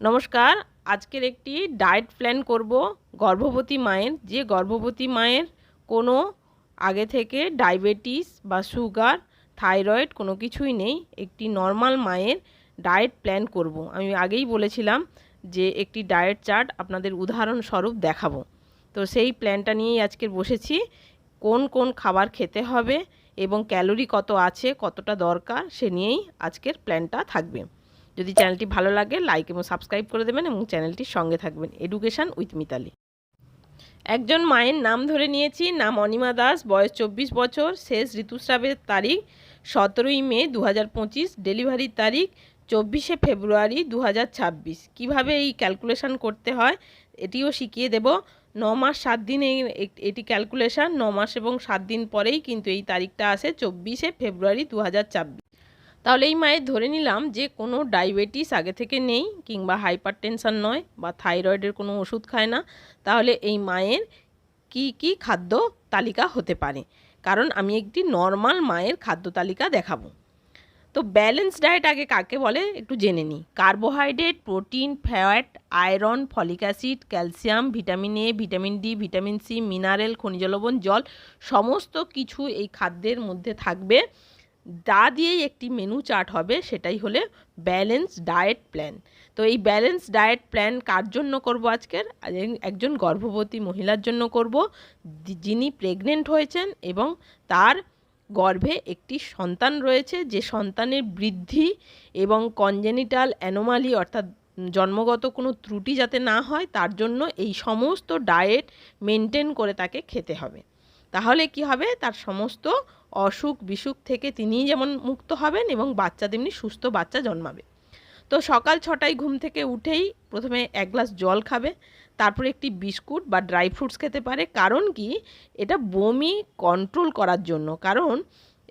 নমস্কার, আজকের একটি ডায়েট প্ল্যান করব গর্ভবতী মায়ের। যে গর্ভবতী মায়ের কোনো আগে থেকে ডায়াবেটিস বা সুগার থাইরয়েড কোনো কিছুই নেই, একটি নর্মাল মায়ের ডায়েট প্ল্যান করব। আমি আগেই বলেছিলাম যে একটি ডায়েট চার্ট আপনাদের উদাহরণস্বরূপ দেখাবো। তো সেই প্ল্যানটা নিয়েই আজকের বসেছি। কোন কোন খাবার খেতে হবে এবং ক্যালোরি কত আছে, কতটা দরকার, সে নিয়েই আজকের প্ল্যানটা থাকবে। যদি চ্যানেলটি ভালো লাগে লাইক এবং সাবস্ক্রাইব করে দেবেন এবং চ্যানেলটির সঙ্গে থাকবেন। এডুকেশান উইথ মিতালি একজন মায়ের নাম ধরে নিয়েছি, নাম অনিমা দাস, বয়স চব্বিশ বছর, শেষ ঋতুস্রাবের তারিখ সতেরোই মে দু হাজার পঁচিশ ডেলিভারির তারিখ চব্বিশে ফেব্রুয়ারি দু কীভাবে এই ক্যালকুলেশন করতে হয়, এটিও শিখিয়ে দেব। ন মাস সাত দিন এই এটি ক্যালকুলেশন ন মাস এবং সাত দিন পরেই কিন্তু এই তারিখটা আসে চব্বিশে ফেব্রুয়ারি দু হাজার ছাব্বিশ। তাহলে এই মায়ের ধরে নিলাম যে কোনো ডায়াবেটিস আগে থেকে নেই কিংবা হাইপার টেনশন নয় বা থাইরয়েডের কোনো ওষুধ খায় না, তাহলে এই মায়ের কি কি খাদ্য তালিকা হতে পারে? কারণ আমি একটি নর্মাল মায়ের খাদ্য তালিকা দেখাবো। তো ব্যালেন্স ডায়েট আগে কাকে বলে একটু জেনে নিই। Carbohydrate, protein, fat, iron, folic acid, calcium, vitamin A, vitamin D, vitamin C, mineral, খনিজ লবণ, জল, সমস্ত কিছু এই খাদ্যের মধ্যে থাকবে। যা দিয়েই একটি মেনু চার্ট হবে, সেটাই হলে ব্যালেন্স ডায়েট প্ল্যান তো এই ব্যালেন্স ডায়েট প্ল্যান কার জন্য করব আজকের? একজন গর্ভবতী মহিলার জন্য করব যিনি প্রেগনেন্ট হয়েছেন এবং তার গর্ভে একটি সন্তান রয়েছে, যে সন্তানের বৃদ্ধি এবং কনজেনিটাল অ্যানোমালি অর্থাৎ জন্মগত কোনো ত্রুটি যাতে না হয়, তার জন্য এই সমস্ত ডায়েট মেনটেন করে তাকে খেতে হবে। তাহলে কি হবে? তার সমস্ত অসুখ বিসুখ থেকে তিনিই যেমন মুক্ত হবেন এবং বাচ্চা তেমনি সুস্থ বাচ্চা জন্মাবে। তো সকাল ছটায় ঘুম থেকে উঠেই প্রথমে এক গ্লাস জল খাবে, তারপরে একটি বিস্কুট বা ড্রাই ফ্রুটস খেতে পারে। কারণ কি? এটা বমি কন্ট্রোল করার জন্য। কারণ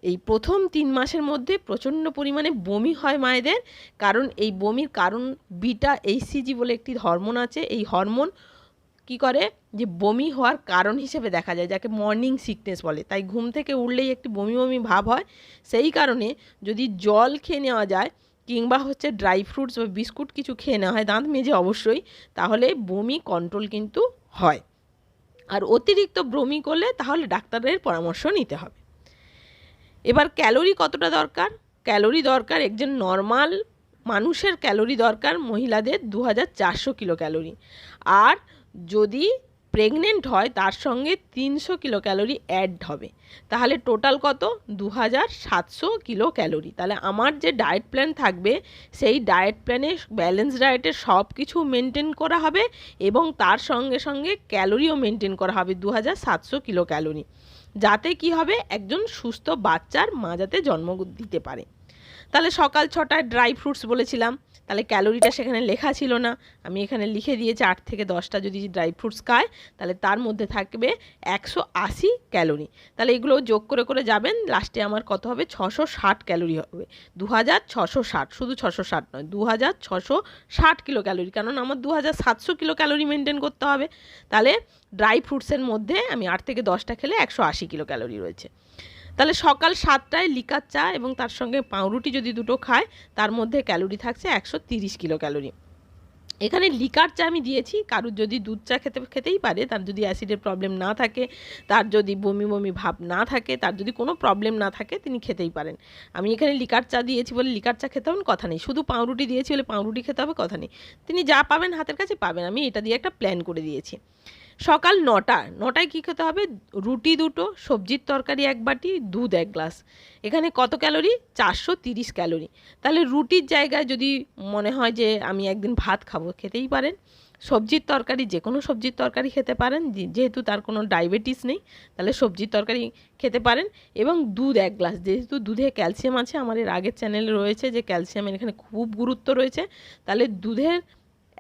এই প্রথম তিন মাসের মধ্যে প্রচণ্ড পরিমাণে বমি হয় মায়েদের। কারণ এই বমির কারণ বিটা এইসিজি বলে একটি হরমোন আছে। এই হরমোন কি করে? যে বমি হওয়ার কারণ হিসেবে দেখা যায়, যাকে মর্নিং সিকনেস বলে। তাই ঘুম থেকে উঠলেই একটি বমি বমি ভাব হয়। সেই কারণে যদি জল খেয়ে নেওয়া যায় কিংবা হচ্ছে ড্রাই ফ্রুটস বা বিস্কুট কিছু খেয়ে নেওয়া হয়, দাঁত মেজে অবশ্যই, তাহলে বমি কন্ট্রোল কিন্তু হয়। আর অতিরিক্ত বমি করলে তাহলে ডাক্তারের পরামর্শ নিতে হবে। এবার ক্যালোরি কতটা দরকার? ক্যালোরি দরকার একজন নর্মাল মানুষের ক্যালোরি দরকার মহিলাদের দু হাজার চারশো কিলো ক্যালোরি আর যদি প্রেগনেন্ট হয়, তার সঙ্গে তিনশো কিলো ক্যালোরি অ্যাড হবে। তাহলে টোটাল কত? দু হাজার সাতশো কিলো ক্যালোরি তাহলে আমার যে ডায়েট প্ল্যান থাকবে, সেই ডায়েট প্ল্যানে ব্যালেন্স ডায়েটে সব কিছু মেনটেন করা হবে এবং তার সঙ্গে সঙ্গে ক্যালোরিও মেনটেন করা হবে দু হাজার সাতশো কিলো ক্যালোরি যাতে কি হবে? একজন সুস্থ বাচ্চার মা যাতে জন্ম দিতে পারে। তাহলে সকাল ছটায় ড্রাই ফ্রুটস বলেছিলাম। তাহলে ক্যালোরিটা সেখানে লেখা ছিল না। আমি এখানে লিখে দিয়েছি আট থেকে দশটা যদি ড্রাই ফ্রুটস খায়, তাহলে তার মধ্যে থাকবে একশো আশি ক্যালোরি। তাহলে এগুলো যোগ করে করে যাবেন লাস্টে আমার কত হবে? ছশো ষাট ক্যালোরি হবে। দু হাজার ছশো ষাট, শুধু ছশো ষাট নয়, দু হাজার ছশো ষাট কিলো ক্যালোরি কারণ আমার দু হাজার সাতশো কিলো ক্যালোরি মেনটেন করতে হবে। তাহলে ড্রাই ফ্রুটসের মধ্যে আমি আট থেকে দশটা খেলে একশো আশি কিলো ক্যালোরি রয়েছে। তাহলে সকাল সাতটায় লিকার চা এবং তার সঙ্গে পাউরুটি যদি দুটো খায়, তার মধ্যে ক্যালোরি থাকছে একশো তিরিশ কিলো ক্যালোরি এখানে লিকার চা আমি দিয়েছি, কারুর যদি দুধ চা খেতে, খেতেই পারে, তার যদি অ্যাসিডের প্রবলেম না থাকে, তার যদি বমি বমি ভাব না থাকে, তার যদি কোনো প্রবলেম না থাকে, তিনি খেতেই পারেন। আমি এখানে লিকার চা দিয়েছি বলে লিকার চা খেতে হবেন কথা নেই। শুধু পাউরুটি দিয়েছি বলে পাউরুটি খেতে হবে কথা নেই। তিনি যা পাবেন হাতের কাছে পাবেন। আমি এটা দিয়ে একটা প্ল্যান করে দিয়েছি। সকাল নটা, নটায় কী খেতে হবে? রুটি দুটো, সবজির তরকারি এক বাটি, দুধ এক গ্লাস। এখানে কত ক্যালোরি? চারশো তিরিশ ক্যালোরি। তাহলে রুটির জায়গায় যদি মনে হয় যে আমি একদিন ভাত খাব, খেতেই পারেন। সবজির তরকারি, যে কোনো সবজির তরকারি খেতে পারেন যেহেতু তার কোনো ডায়াবেটিস নেই, তাহলে সবজির তরকারি খেতে পারেন এবং দুধ এক গ্লাস। যেহেতু দুধে ক্যালসিয়াম আছে, আমার এর আগের চ্যানেলে রয়েছে যে ক্যালসিয়ামের এখানে খুব গুরুত্ব রয়েছে, তাহলে দুধের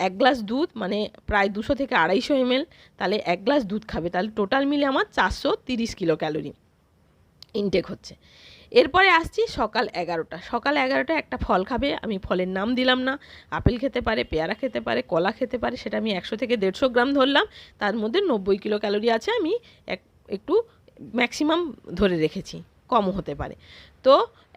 এক গ্লাস দুধ মানে প্রায় দুশো থেকে আড়াইশো এমএল তাহলে এক গ্লাস দুধ খাবে। তাহলে টোটাল মিলে আমার চারশো তিরিশ কিলো ক্যালোরি ইনটেক হচ্ছে। এরপরে আসছি সকাল এগারোটা। সকাল এগারোটা একটা ফল খাবে, আমি ফলের নাম দিলাম না। আপেল খেতে পারে, পেয়ারা খেতে পারে, কলা খেতে পারে, সেটা আমি একশো থেকে দেড়শো গ্রাম ধরলাম। তার মধ্যে নব্বই কিলো ক্যালোরি আছে, আমি এক একটু ম্যাক্সিমাম ধরে রেখেছি। কম হতে পারে। তো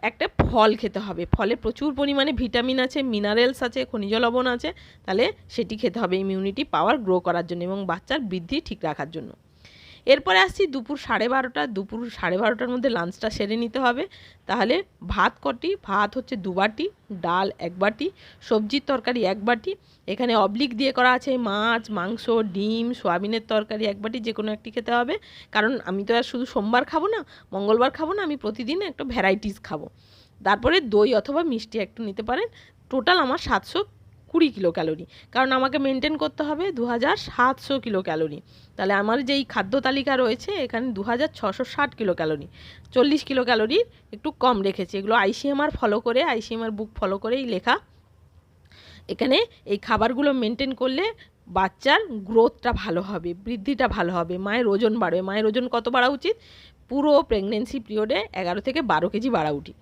একটা ফল খেতে হবে। ফলে প্রচুর পরিমাণে ভিটামিন আছে, মিনারেলস আছে, খনিজ লবণ আছে। তাহলে সেটি খেতে হবে। ইমিউনিটি পাওয়ার গ্রো করার জন্য এবং বাচ্চার বৃদ্ধি ঠিক রাখার জন্য। এরপরে আসছি দুপুর সাড়ে বারোটা, দুপুর সাড়ে বারোটার মধ্যে লাঞ্চটা সেরে নিতে হবে। তাহলে ভাত কটি? ভাত হচ্ছে দু বাটি, ডাল এক বাটি, সবজির তরকারি এক বাটি। এখানে অবলিক দিয়ে করা আছে মাছ, মাংস, ডিম, সোয়াবিনের তরকারি এক বাটি যে কোনো একটি খেতে হবে। কারণ আমি তো আর শুধু সোমবার খাব না, মঙ্গলবার খাব না, আমি প্রতিদিন একটা ভ্যারাইটিস খাব। তারপরে দই অথবা মিষ্টি একটু নিতে পারেন। টোটাল আমার সাতশো কুড়ি কিলো ক্যালোরি কারণ আমাকে মেনটেন করতে হবে দু হাজার সাতশো কিলো ক্যালোরি তাহলে আমার যেই খাদ্য তালিকা রয়েছে, এখানে দু হাজার ছশো ষাট কিলো ক্যালোরি চল্লিশ কিলো ক্যালোরি একটু কম রেখেছি। এগুলো আইসিএমআর ফলো করে আইসিএমআর বুক ফলো করেই লেখা। এখানে এই খাবারগুলো মেনটেন করলে বাচ্চার গ্রোথটা ভালো হবে, বৃদ্ধিটা ভালো হবে, মায়ের ওজন বাড়বে। মায়ের ওজন কত বাড়া উচিত? পুরো প্রেগনেন্সি পিরিয়ডে এগারো থেকে বারো কেজি বাড়া উঠি।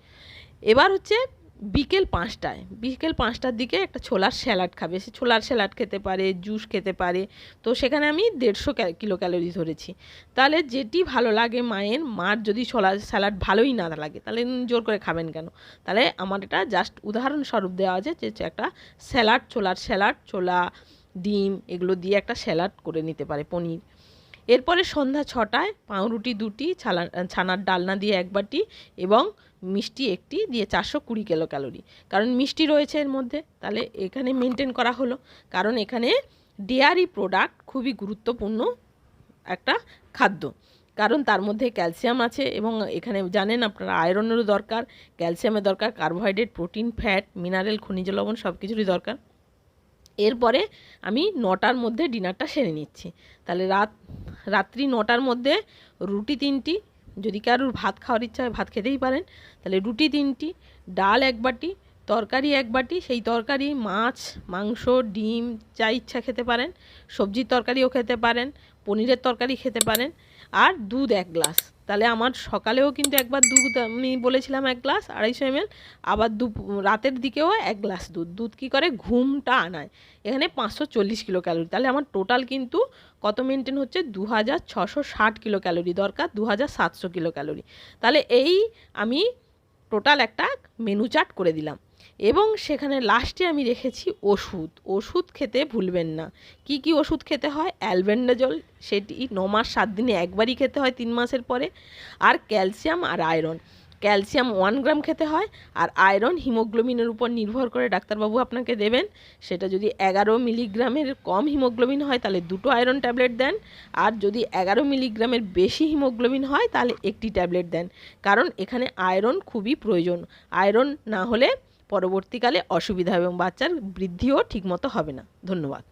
এবার হচ্ছে বিকেল পাঁচটায়, বিকেল পাঁচটার দিকে একটা ছোলার স্যালাড খাবে। সে ছোলার স্যালাড খেতে পারে, জুস খেতে পারে। তো সেখানে আমি দেড়শো কিলো ক্যালোরি ধরেছি। তাহলে যেটি ভালো লাগে মায়ের, মার যদি ছোলার স্যালাড ভালোই না লাগে, তাহলে জোর করে খাবেন কেন? তাহলে আমার এটা জাস্ট উদাহরণস্বরূপ দেওয়া আছে যে একটা স্যালাড, ছোলার স্যালাড, ছোলা, ডিম, এগুলো দিয়ে একটা স্যালাড করে নিতে পারে পনির। এরপরে সন্ধ্যা ছটায় পাউরুটি দুটি, ছালা ছানার ডালনা দিয়ে এক বাটি এবং মিষ্টি একটি দিয়ে চারশো কুড়ি কিলো ক্যালোরি কারণ মিষ্টি রয়েছে এর মধ্যে, তাহলে এখানে মেনটেন করা হলো। কারণ এখানে ডেয়ারি প্রোডাক্ট খুবই গুরুত্বপূর্ণ একটা খাদ্য। কারণ তার মধ্যে ক্যালসিয়াম আছে এবং এখানে জানেন আপনারা আয়রনেরও দরকার ক্যালসিয়ামের দরকার কার্বোহাইড্রেট প্রোটিন ফ্যাট মিনারেল খনিজ লবণ সব কিছুরই দরকার। এরপরে আমি নটার মধ্যে ডিনারটা সেরে নিচ্ছি। তাহলে রাত রাত্রি নটার মধ্যে রুটি তিনটি। যদি কারোর ভাত খাওয়ার ইচ্ছা হয়, ভাত খেতেই পারেন। তাহলে রুটি তিনটি, ডাল এক বাটি, তরকারি এক বাটি, সেই তরকারি মাছ, মাংস, ডিম, যা ইচ্ছা খেতে পারেন। সবজির তরকারিও খেতে পারেন, পনিরের তরকারি খেতে পারেন। আর দুধ এক গ্লাস। তাহলে আমার সকালেও কিন্তু একবার দুধ আমি বলেছিলাম এক গ্লাস আড়াইশো এমএল আবার দু রাতের দিকেও এক গ্লাস দুধ। দুধ কী করে? ঘুমটা আনায়। এখানে পাঁচশো চল্লিশ কিলো ক্যালোরি তাহলে আমার টোটাল কিন্তু কত মেনটেন হচ্ছে? দু হাজার ছশো ষাট কিলো ক্যালোরি দরকার দু হাজার সাতশো কিলো ক্যালোরি তাহলে এই আমি টোটাল একটা মেনু চার্ট করে দিলাম। এবং সেখানে লাস্টে আমি রেখেছি ওষুধ। ওষুধ খেতে ভুলবেন না। কি কি ওষুধ খেতে হয়? অ্যালবেন্ডাজল, সেটি ন মাস সাত দিনে একবারই খেতে হয় তিন মাসের পরে। আর ক্যালসিয়াম আর আয়রন। ক্যালসিয়াম ওয়ান গ্রাম খেতে হয় আর আয়রন হিমোগ্লোবিনের উপর নির্ভর করে ডাক্তারবাবু আপনাকে দেবেন। সেটা যদি এগারো মিলিগ্রামের কম হিমোগ্লোবিন হয়, তাহলে দুটো আয়রন ট্যাবলেট দেন। আর যদি এগারো মিলিগ্রামের বেশি হিমোগ্লোবিন হয়, তাহলে একটি ট্যাবলেট দেন। কারণ এখানে আয়রন খুবই প্রয়োজন। আয়রন না হলে পরবর্তীকালে অসুবিধা এবং বাচ্চার বৃদ্ধিও ঠিকমতো হবে না। ধন্যবাদ।